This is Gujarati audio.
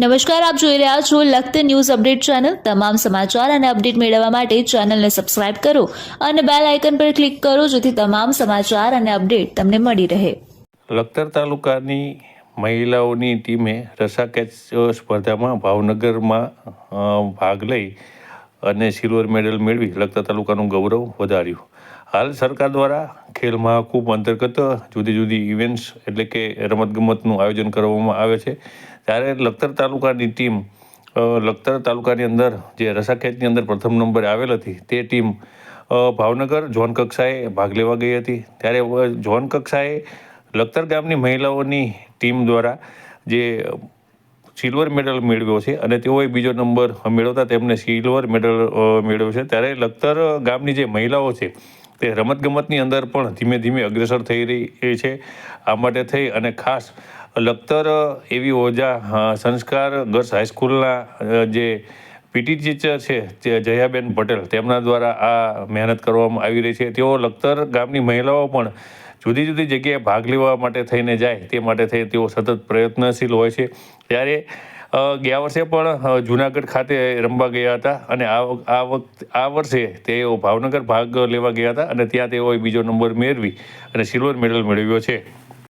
નમસ્કાર, આપ જોઈ રહ્યા છો લખત ન્યૂઝ અપડેટ ચેનલ. તમામ સમાચાર અને અપડેટ મેળવવા માટે ચેનલને સબસ્ક્રાઇબ કરો અને બેલ આઇકન પર ક્લિક કરો જેથી તમામ સમાચાર અને અપડેટ તમને મળી રહે. લખતર તાલુકાની મહિલાઓની ટીમે રસાકેચ સ્પર્ધામાં ભાવનગરમાં ભાગ લઈ અને સિલ્વર મેડલ મેળવી લખતર તાલુકાનું ગૌરવ વધાર્યું. હાલ સરકાર દ્વારા ખેલ મહાકુંભ અંતર્ગત જુદી જુદી ઇવેન્ટ્સ એટલે કે રમતગમતનું આયોજન કરવામાં આવે છે. ત્યારે લખતર તાલુકાની ટીમ લખતર તાલુકાની અંદર જે રસાખેતની અંદર પ્રથમ નંબરે આવેલ હતી, તે ટીમ ભાવનગર ઝોન કક્ષાએ ભાગ લેવા ગઈ હતી. ત્યારે ઝોન કક્ષાએ લખતર ગામની મહિલાઓની ટીમ દ્વારા જે સિલ્વર મેડલ મેળવ્યો છે અને તેઓએ બીજો નંબર મેળવતા તેમને સિલ્વર મેડલ મેળવ્યો છે. ત્યારે લખતર ગામની જે મહિલાઓ છે તે રમતગમતની અંદર પણ ધીમે ધીમે અગ્રેસર થઈ રહી છે. આ માટે થઈ અને ખાસ લખતર એવી ઓજા સંસ્કાર ગર્લ્સ હાઈસ્કૂલના જે પીટી ટીચર છે, જે જયાબેન પટેલ, તેમના દ્વારા આ મહેનત કરવામાં આવી રહી છે. તેઓ લખતર ગામની મહિલાઓ પણ જુદી જુદી જગ્યાએ ભાગ લેવા માટે થઈને જાય, તે માટે થઈ તેઓ સતત પ્રયત્નશીલ હોય છે. ત્યારે ગયા વર્ષે પણ જુનાગઢ ખાતે રમવા ગયા હતા અને આ વખ- આ વખત આ વર્ષે તેઓ ભાવનગર ભાગ લેવા ગયા હતા અને ત્યાં તેઓએ બીજો નંબર મેળવી અને સિલ્વર મેડલ મેળવ્યો છે.